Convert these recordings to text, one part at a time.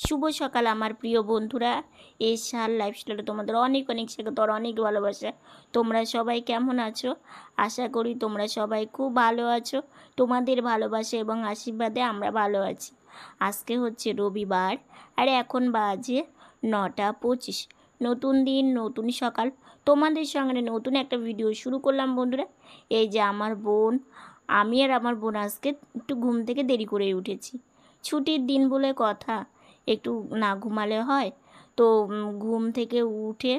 শুভ সকাল, আমার প্রিয় বন্ধুরা। এই সাল লাইফস্টাইলে তোমাদের অনেক অনেক স্বাগত আর অনেক ভালোবাসা। তোমরা সবাই কেমন আছো? আশা করি তোমরা সবাই খুব ভালো আছো। তোমাদের ভালোবাসা এবং আশীর্বাদে আমরা ভালো আছি। আজকে হচ্ছে রবিবার আর এখন বাজে নটা পঁচিশ। নতুন দিন, নতুন সকাল। তোমাদের সঙ্গে নতুন একটা ভিডিও শুরু করলাম বন্ধুরা। এই যে আমার বোন, আমি আর আমার বোন আজকে একটু ঘুম থেকে দেরি করে উঠেছি। ছুটির দিন বলে কথা। একটু না ঘুমালে হয়। তো ঘুম থেকে উঠে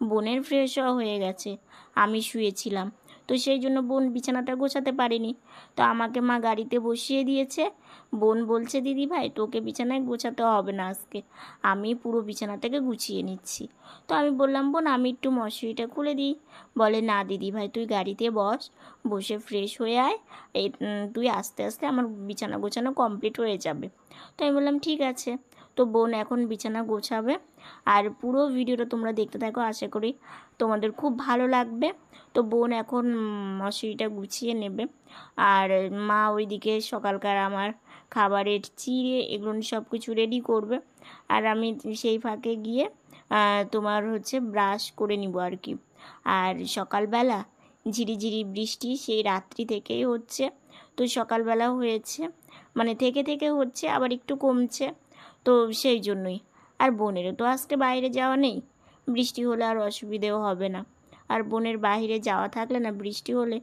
বোনের ফ্রেশ হয়ে গেছে। আমি শুয়েছিলাম। তো সেই জন্য বোন বিছানাটা গোছাতে পারেনি। তো আমাকে মা গাড়িতে বসিয়ে দিয়েছে। বোন বলছে, দিদি ভাই, তোকে বিছানায় গোছাতে হবে না আজকে। আমি পুরো বিছানাটাকে গুছিয়ে নিচ্ছি। তো আমি বললাম, বোন, আমি একটু মশারিটা খুলে দিই। বলে, না দিদি ভাই, তুই গাড়িতে বস। বসে ফ্রেশ হয়ে আয়। তুই আস্তে আস্তে আমার বিছানা গোছানো কমপ্লিট হয়ে যাবে। তো আমি বললাম, ঠিক আছে। তো বোন এখন বিছানা গোছাবে। আর পুরো ভিডিওটা তোমরা দেখতে থাকো, আশা করি তোমাদের খুব ভালো লাগবে। তো বোন এখন মশারিটা গুছিয়ে নেবে। আর মা ওইদিকে সকালকার আমার খাবারের চিড়ে এগুলো সব কিছু রেডি করবে। আর আমি সেই ফাঁকে গিয়ে তোমার হচ্ছে ব্রাশ করে নিব আর কি। আর সকালবেলা ঝিরিঝিরি বৃষ্টি সেই রাত্রি থেকেই হচ্ছে। তো সকালবেলা হয়েছে মানে থেকে থেকে হচ্ছে, আবার একটু কমছে। তো সেই জন্যই। আর বোনেরও তো আজকে বাইরে যাওয়া নেই। বৃষ্টি হলে আর অসুবিধেও হবে না। আর বোনের বাইরে যাওয়া থাকলে না বৃষ্টি হলে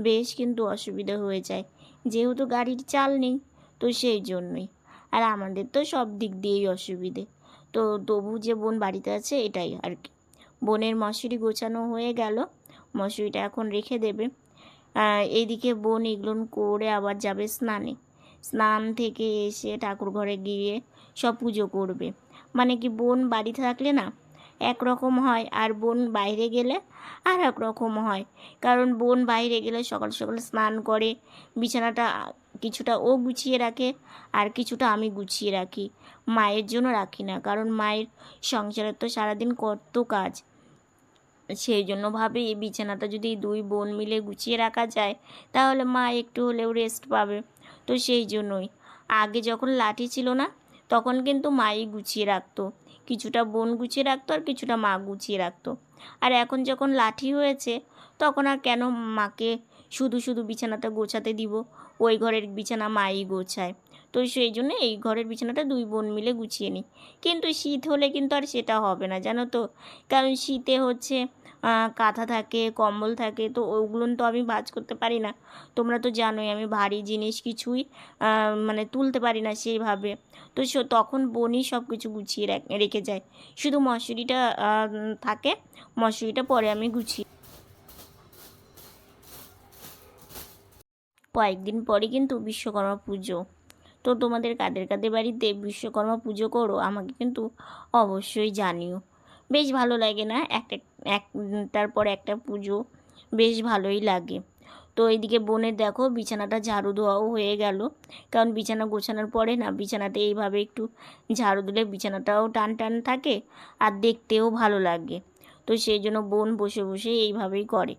বেশ কিন্তু অসুবিধা হয়ে যায়। যেহেতু গাড়ির চাল নেই, তো সেই জন্যই। আর আমাদের তো সব দিক দিয়েই অসুবিধে। তো তবু যে বোন বাড়িতে আছে এটাই আর কি। বোনের মশুরি গোছানো হয়ে গেল। মশুরিটা এখন রেখে দেবে। এইদিকে বোন এগুলো করে আবার যাবে স্নানে। স্নান থেকে এসে ঠাকুর ঘরে গিয়ে সব পুজো করবে। মানে কি বোন বাড়ি থাকলে না একরকম হয় আর বোন বাইরে গেলে আর এক রকম হয়। কারণ বোন বাইরে গেলে সকাল সকাল স্নান করে, বিছানাটা কিছুটা ও গুছিয়ে রাখে আর কিছুটা আমি গুছিয়ে রাখি। মায়ের জন্য রাখি না, কারণ মায়ের সংসারের তো সারাদিন কত কাজ। সেই জন্য ভাবে এই বিছানাটা যদি দুই বোন মিলে গুছিয়ে রাখা যায়, তাহলে মা একটু হলেও রেস্ট পাবে। তো সেই জন্যই। আগে যখন লাঠি ছিল না, তখন কিন্তু মাই গুছিয়ে রাখতো। কিছুটা বোন গুছিয়ে রাখতো আর কিছুটা মা গুছিয়ে রাখতো। আর এখন যখন লাঠি হয়েছে, তখন আর কেন মাকে শুধু শুধু বিছানাটা গোছাতে দিব? ওই ঘরের বিছানা মাই গোছায়। তো সেই জন্য এই ঘরের বিছানাটা দুই বোন মিলে গুছিয়ে নিই। কিন্তু শীত হলে কিন্তু আর সেটা হবে না, জানো তো? কারণ শীতে হচ্ছে কাঁথা থাকে, কম্বল থাকে, তো ওগুলো তো আমি ভাঁজ করতে পারি না। তোমরা তো জানোই আমি ভারী জিনিস কিছুই মানে তুলতে পারি না সেইভাবে। তো তখন বোনই সব কিছু গুছিয়ে রেখে যায়। শুধু মশুরিটা থাকে মশুরিটা পরে আমি গুছিয়ে কয়েকদিন পরে কিন্তু বিশ্বকর্মা পুজো। তো তোমাদের কাদের কাদের বাড়িতে বিশ্বকর্মা পুজো করো, আমাকে কিন্তু অবশ্যই জানিও। বেশ ভালো লাগে না? একটা একটার পর একটা পুজো বেশ ভালোই লাগে। তো এইদিকে বোনের দেখো বিছানাটা ঝাড়ু দেওয়াও হয়ে গেল। কারণ বিছানা গোছানোর পরে না বিছানাতে এইভাবে একটু ঝাড়ু দিলে বিছানাটাও টান টান থাকে আর দেখতেও ভালো লাগে। তো সেই জন্য বোন বসে বসে এইভাবেই করে।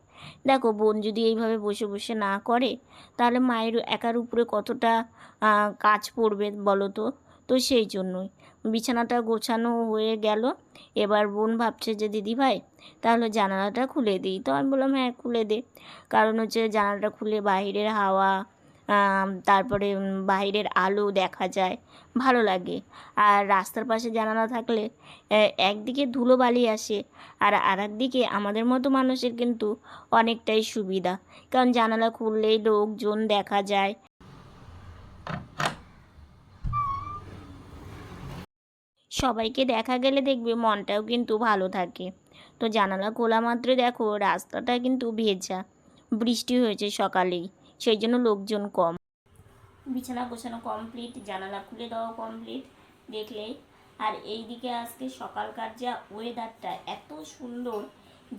দেখো বোন যদি এইভাবে বসে বসে না করে, তাহলে মায়ের একার উপরে কতটা কাজ পড়বে বলো তো? তো সেই জন্যই। বিছানাটা গোছানো হয়ে গেল। এবার বোন ভাবছে যে, দিদি ভাই, তাহলে জানালাটা খুলে দিই। তো আমি বললাম হ্যাঁ খুলে দে। কারণ হচ্ছে জানালাটা খুলে বাইরের হাওয়া তারপরে বাইরের আলো দেখা যায়, ভালো লাগে। আর রাস্তার পাশে জানালা থাকলে একদিকে ধুলোবালি আসে আর আর একদিকে আমাদের মতো মানুষের কিন্তু অনেকটাই সুবিধা। কারণ জানালা খুললেই লোকজন দেখা যায়। সবাইকে দেখা গেলে দেখবে মনটাও কিন্তু ভালো থাকে। তো জানালা খোলা মাত্রই দেখো রাস্তাটা কিন্তু ভেজা। বৃষ্টি হয়েছে সকালেই সেই জন্য লোকজন কম। বিছানা গোছানো কমপ্লিট জানালা খুলে দেওয়া কমপ্লিট দেখলেই আর এই দিকে আজকে সকালকার যা ওয়েদারটা এত সুন্দর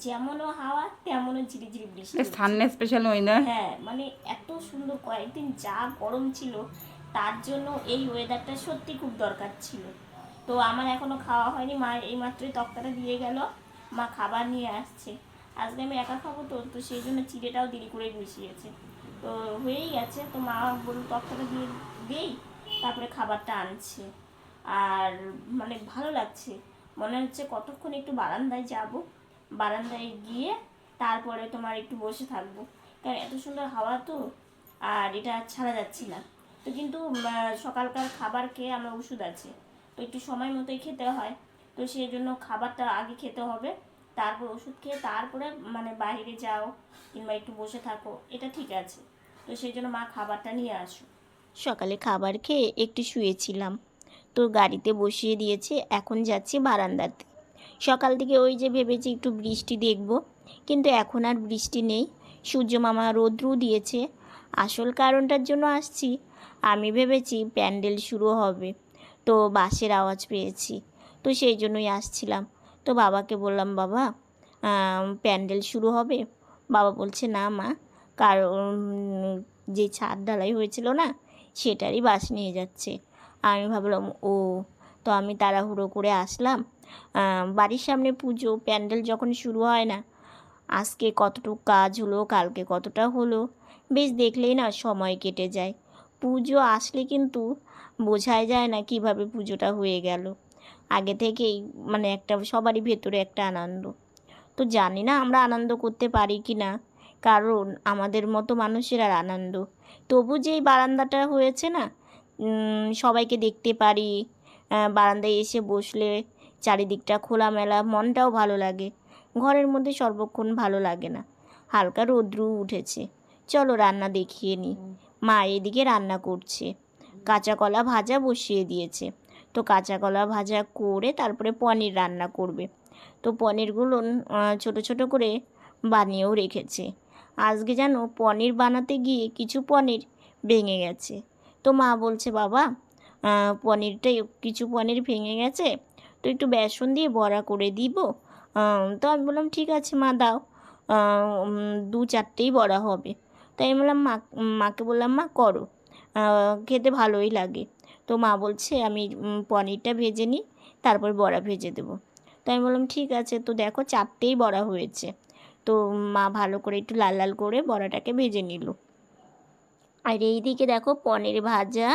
যেমনও হাওয়া তেমনও ঝিরিঝিরি বৃষ্টি। সানডে স্পেশাল ওয়েদার হ্যাঁ মানে এত সুন্দর কয়েকদিন যা গরম ছিল তার জন্য এই ওয়েদারটা সত্যি খুব দরকার ছিল। তো আমার এখনও খাওয়া হয়নি। মা এই মাত্রই তক্তাটা দিয়ে গেল। মা খাবার নিয়ে আসছে। আজকে আমি একা খাব তো তো সেই জন্য চিড়েটাও দেরি করে বসিয়েছে তো হয়েই গেছে। তো মা বলল, তক্তাটা দিয়ে দিই, তারপরে খাবারটা আনছে। আর মানে ভালো লাগছে। মনে হচ্ছে কতক্ষণ একটু বারান্দায় যাব। বারান্দায় গিয়ে তারপরে তোমার একটু বসে থাকব। কারণ এত সুন্দর হাওয়া তো, আর এটা ছাড়া যাচ্ছি না। তো কিন্তু সকালকার খাবার খেয়ে আমার ওষুধ আছে। তো একটু সময় মতোই খেতে হয়। তো সেই জন্য খাবারটা আগে খেতে হবে, তারপর ওষুধ খেয়ে তারপরে মানে বাইরে যাও কিংবা একটু বসে থাকো, এটা ঠিক আছে। তো সেই জন্য মা খাবারটা নিয়ে আসো সকালে খাবার খেয়ে একটু শুয়েছিলাম। তো গাড়িতে বসিয়ে দিয়েছে, এখন যাচ্ছি বারান্দাতে। সকাল থেকে ওই যে ভেবেছি একটু বৃষ্টি দেখব, কিন্তু এখন আর বৃষ্টি নেই। সূর্য মামা রৌদ্রু দিয়েছে। আসল কারণটার জন্য আসছি। আমি ভেবেছি প্যান্ডেল শুরু হবে। তো বাসের আওয়াজ পেয়েছি। তো সেই জন্যই আসছিলাম। তো বাবাকে বললাম, বাবা প্যান্ডেল শুরু হবে? বাবা বলছে, না মা, কারণ যে ছাদ ঢালাই হয়েছিল না, সেটারই বাস নিয়ে যাচ্ছে। আমি ভাবলাম, ও, তো আমি তাড়াহুড়ো করে আসলাম। বাড়ির সামনে পুজো, প্যান্ডেল যখন শুরু হয় না, আজকে কতটুকু কাজ হলো, কালকে কতটা হলো, বেশ দেখলেই না সময় কেটে যায়। পুজো আসলে কিন্তু বোঝাই যায় না কীভাবে পুজোটা হয়ে গেল। আগে থেকেই মানে একটা সবারই ভেতরে একটা আনন্দ। তো জানি না আমরা আনন্দ করতে পারি কি না। কারণ আমাদের মতো মানুষের আর আনন্দ। তবু যেই বারান্দাটা হয়েছে না সবাইকে দেখতে পারি বারান্দায় এসে বসলে চারিদিকটা খোলামেলা, মনটাও ভালো লাগে। ঘরের মধ্যে সর্বক্ষণ ভালো লাগে না। হালকা রৌদ্রু উঠেছে। চলো রান্না দেখিয়ে নিই মা এদিকে রান্না করছে। কাঁচা কলা ভাজা বসিয়ে দিয়েছে। তো কাঁচা কলা ভাজা করে তারপরে পনির রান্না করবে। তো পনিরগুলো ছোট ছোট করে বানিয়েও রেখেছে। আজকে যেন পনির বানাতে গিয়ে কিছু পনির ভেঙে গেছে। তো মা বলছে, বাবা পনিরটা কিছু পনির ভেঙে গেছে। তো একটু বেসন দিয়ে বড়া করে দিব। তো আমি বললাম, ঠিক আছে মা, দাও। দু চারটেই বড়া হবে। তাই আমি বললাম, মা, মাকে বললাম, মা, করো। খেতে ভালোই লাগে। তো মা বলছে, আমি পনিরটা ভেজে নিই, তারপর বড়া ভেজে দেবো। তো আমি বললাম, ঠিক আছে। তো দেখো চারটেই বড়া হয়েছে। তো মা ভালো করে একটু লাল লাল করে বড়াটাকে ভেজে নিল। আর এই দিকে দেখো পনির ভাজা,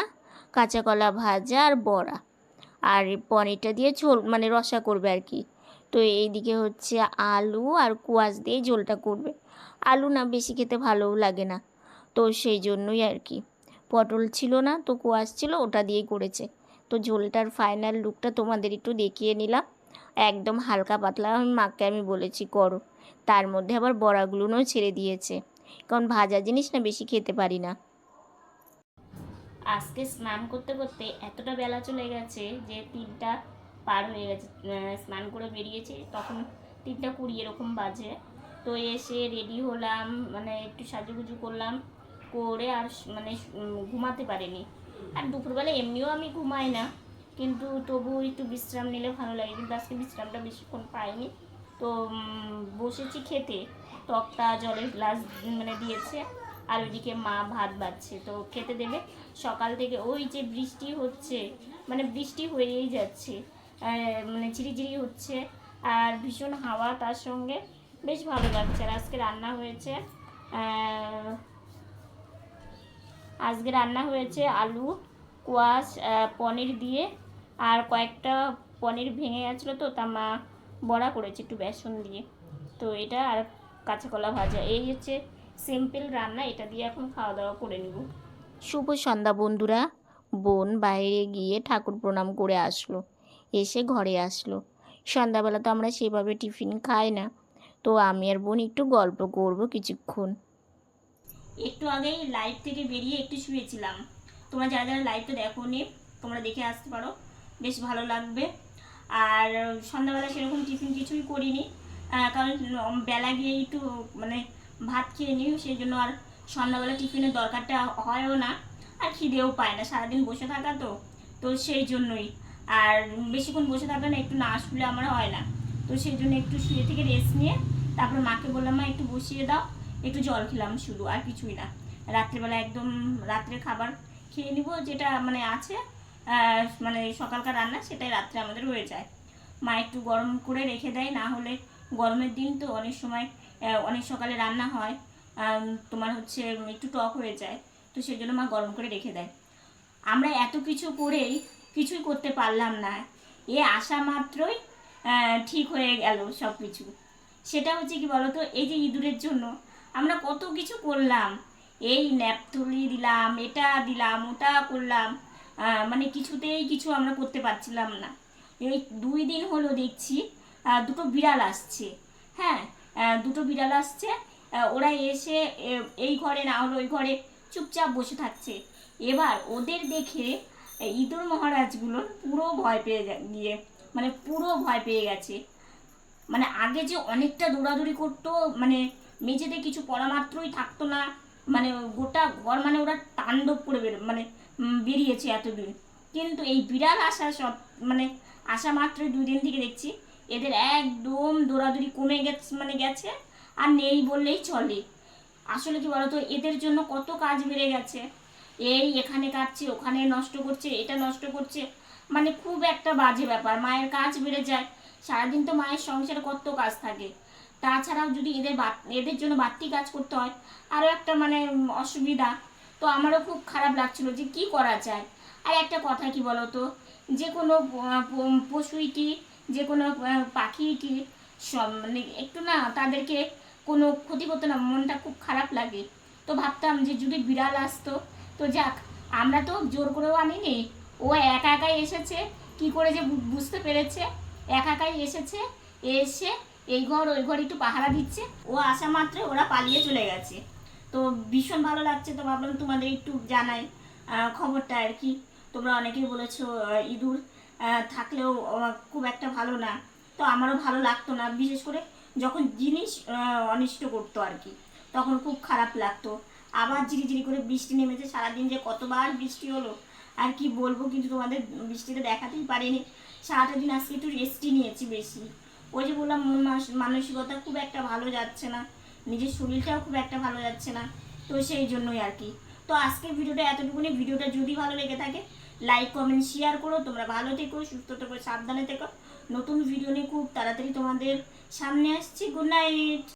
কাঁচা কলা ভাজা আর বড়া। আর পনিরটা দিয়ে ঝোল মানে রসা করবে আর কি। তো এইদিকে হচ্ছে আলু আর কুয়াশ দিয়ে ঝোলটা করবে। আলু না বেশি খেতে ভালোও লাগে না। তো সেই জন্যই আর কি। পটল ছিল না তো কুয়াশ ছিল, ওটা দিয়েই করেছে। তো ঝোলটার ফাইনাল লুকটা তোমাদের একটু দেখিয়ে নিলাম। একদম হালকা পাতলা আমি মাকে আমি বলেছি, করো। তার মধ্যে আবার বড়াগুলোও ছেড়ে দিয়েছে। কারণ ভাজা জিনিস না বেশি খেতে পারি না। আজকে স্নান করতে করতে এতটা বেলা চলে গেছে যে তিনটা পার হয়ে গেছে স্নান করে বেরিয়েছে। তখন তিনটা কুড়ি এরকম বাজে। তো এসে রেডি হলাম মানে একটু সাজুগুজু করলাম, করে আর মানে ঘুমাতে পারিনি। আর দুপুরবেলা এমনিও আমি ঘুমাই না, কিন্তু তবু একটু বিশ্রাম নিলে ভালো লাগে, কিন্তু আজকে বিশ্রামটা বেশিক্ষণ পাইনি। তো বসেছি খেতে, টকটা জলের গ্লাস মানে দিয়েছে, আর ওইদিকে মা ভাত বাড়ছে, তো খেতে দেবে। সকাল থেকে ওই যে বৃষ্টি হচ্ছে মানে বৃষ্টি হয়েই যাচ্ছে মানে ঝিরিঝিরি হচ্ছে, আর ভীষণ হাওয়া তার সঙ্গে। বেশ ভালো লাগছে। আর আজকে রান্না হয়েছে আজকে রান্না হয়েছে আলু, কোয়াশ পনির দিয়ে। আর কয়েকটা পনির ভেঙে গেছিল তো, তা মা বড়া করেছে একটু বেসন দিয়ে। তো এটা আর কাঁচা কলা ভাজা। এই হচ্ছে সিম্পল রান্না, এটা দিয়ে এখন খাওয়া দাওয়া করে নিব। শুভ সন্ধ্যা বন্ধুরা। বোন বাইরে গিয়ে ঠাকুর প্রণাম করে আসলো, এসে ঘরে আসলো। সন্ধ্যাবেলা তো আমরা সেভাবে টিফিন খাই না। তো আমি আর বোন একটু গল্প করব কিছুক্ষণ। একটু আগেই লাইভ থেকে বেরিয়ে একটু শুয়েছিলাম। তোমরা যারা যারা লাইভটা দেখো নি তোমরা দেখে আসতে পারো। বেশ ভালো লাগবে। আর সন্ধ্যাবেলা সেরকম টিফিন কিছুই করিনি। কারণ বেলা গিয়ে একটু মানে ভাত খেয়ে নিই সেই জন্য আর সন্ধ্যাবেলা টিফিনের দরকারটা হয়ও না। আর খিদেও পায় না, সারাদিন বসে থাকা তো। তো সেই জন্যই। আর বেশিক্ষণ বসে থাকলে না, একটু না শুলে আমার হয় না। তো সেই জন্য একটু শুয়ে থেকে রেস্ট নিয়ে তারপর মাকে বললাম, মা, একটু বসিয়ে দাও, একটু জল খেলাম শুধু, আর কিছুই না। রাত্রেবেলা একদম রাত্রে খাবার খেয়ে নিব যেটা মানে আছে মানে সকালকার রান্না সেটাই রাত্রে আমাদের হয়ে যায়। মা একটু গরম করে রেখে দেয়, না হলে গরমের দিন তো অনেক সময় অনেক সকালে রান্না হয় তোমার হচ্ছে একটু টক হয়ে যায়, তো সেই জন্য মা গরম করে রেখে দেয়। আমরা এত কিছু করেই কিছুই করতে পারলাম না। এ আসা মাত্রই ঠিক হয়ে গেল সব কিছু সেটা হচ্ছে কি বলতো, এই যে ইঁদুরের জন্য আমরা কত কিছু করলাম। এই ন্যাপথলি দিলাম, এটা দিলাম, ওটা করলাম। মানে কিছুতেই কিছু আমরা করতে পারছিলাম না। এই দুই দিন হলো দেখছি দুটো বিড়াল আসছে। হ্যাঁ দুটো বিড়াল আসছে ওরা এসে এই ঘরে না হলো ওই ঘরে চুপচাপ বসে থাকছে। এবার ওদের দেখে ইঁদুর মহারাজগুলোর পুরো ভয় পেয়ে গিয়ে মানে পুরো ভয় পেয়ে গেছে। মানে আগে যে অনেকটা দৌড়াদৌড়ি করতো মানে মেঝেতে কিছু পড়া মাত্রই থাকতো না মানে গোটা ঘর মানে ওরা তাণ্ডব করে বের মানে বেরিয়েছে এতদিন কিন্তু এই বিড়াল আসা সব মানে আসা মাত্রই দুই দিন থেকে দেখছি, এদের একদম দৌড়াদৌড়ি কমে গেছে মানে গেছে আর নেই বললেই চলে। আসলে কি বলতো, এদের জন্য কত কাজ বেড়ে গেছে। এই এখানে কাটছে, ওখানে নষ্ট করছে, এটা নষ্ট করছে মানে খুব একটা বাজে ব্যাপার, মায়ের কাজ বেড়ে যায়, সারাদিন তো মায়ের সংসারে কত কাজ থাকে। তাছাড়াও যদি এদের এদের জন্য বাড়তি কাজ করতে হয় আরও একটা মানে অসুবিধা, তো আমারও খুব খারাপ লাগছিল যে কি করা যায়। আর একটা কথা কি বলতো, যে কোনো পশুই কি যে কোনো পাখি কি মানে একটু না তাদেরকে কোনো ক্ষতি করতো না, মনটা খুব খারাপ লাগে। তো ভাবতাম যে যদি বিড়াল আসতো, তো যাক, আমরা তো জোর করেও আনিনি ও একা একাই এসেছে, কি করে যে বুঝতে পেরেছে? একা একাই এসেছে, এসে এই ঘর, ওই ঘর একটু পাহারা দিচ্ছে। ও আসা মাত্রে ওরা পালিয়ে চলে গেছে। তো ভীষণ ভালো লাগছে, তো ভাবলাম তোমাদের একটু জানাই খবরটা আর কি। তোমরা অনেকেই বলেছ ইঁদুর থাকলেও খুব একটা ভালো না। তো আমারও ভালো লাগতো না, বিশেষ করে যখন জিনিস অনিষ্ট করতো আর কি, তখন খুব খারাপ লাগতো। আবার ঝিরিঝিরি করে বৃষ্টি নেমেছে, সারাদিন যে কতবার বৃষ্টি হলো আর কি বলব, কিন্তু তোমাদের বৃষ্টিতে দেখাতেই পারিনি। সারাটা দিন আজকে একটু রেস্টই নিয়েছি বেশি। ওই যে বললাম, মন মানস- মানসিকতা খুব একটা ভালো যাচ্ছে না। নিজের শরীরটাও খুব একটা ভালো যাচ্ছে না। তো সেই জন্যই আর কি। তো আজকের ভিডিওটা এতটুকুনি। ভিডিওটা যদি ভালো লেগে থাকে লাইক কমেন্ট শেয়ার করো। তোমরা ভালো থেকো, সুস্থ থেকো, সাবধানে থেকো। নতুন ভিডিও নিয়ে খুব তাড়াতাড়ি তোমাদের সামনে আসছি। Good night